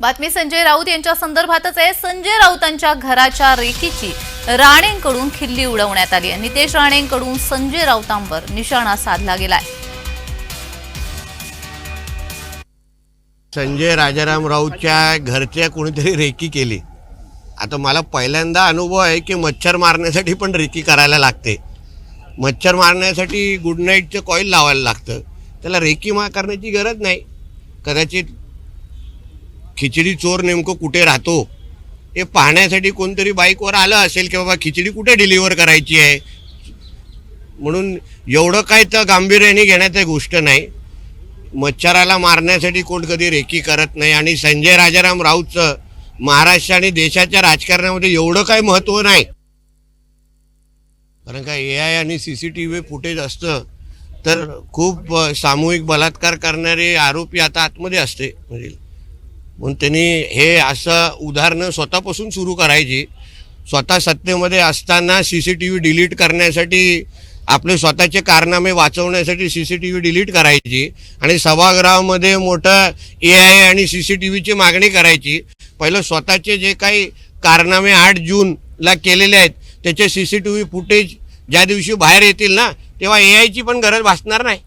बातमी संजय राऊत यांच्या संदर्भातच आहे. संजय राऊतांच्या घराच्या रेखीची राणेंकडून खिल्ली उडवण्यात आली आहे. नितेश राणेंकडून संजय राऊतांवर निशाणा साधला गेलाय. संजय राजाराम राऊतच्या घरच्या कोणीतरी रेकी केली. आता मला पहिल्यांदा अनुभव आहे की मच्छर मारण्यासाठी पण रेकी करायला लागते. मच्छर मारण्यासाठी गुड नाईटचं कॉईल लावायला लागतं. त्याला रेकी मा करण्याची गरज नाही. कदाचित खिचडी चोर नेमकं कुठे राहतो? हे पाहण्यासाठी कोणतरी बाईकवर आलं असेल की बाबा खिचडी कुठे डिलिव्हर करायची आहे? म्हणून एवढं काय तर गांभीर्याने घेण्याची गोष्ट नाही. मच्छराला मारण्यासाठी कोण कधी रेकी करत नाही आणि संजय राजाराम राऊतचं महाराष्ट्र आणि देशाच्या राजकारणामध्ये एवढं काय महत्त्व नाही. कारण का ए आय आणि C C T V footage असतं तर खूप सामूहिक बलात्कार करणारे आरोपी आता आतमध्ये असते. म्हणजे म्हणून त्यांनी हे असं उदाहरणं स्वतःपासून सुरू करायची. स्वतः सत्तेमध्ये असताना C C T V delete करण्यासाठी आपले स्वतःचे कारनामे वाचवण्यासाठी C C T V delete करायची आणि सभागृहामध्ये मोठं ए आय आणि सी सी टी व्हीची मागणी करायची. पहिलं स्वतःचे जे काही कारनामे आठ जूनला केलेले आहेत त्याचे C C T V footage ज्या दिवशी बाहेर येतील ना तेव्हा ए आयची पण गरज भासणार नाही.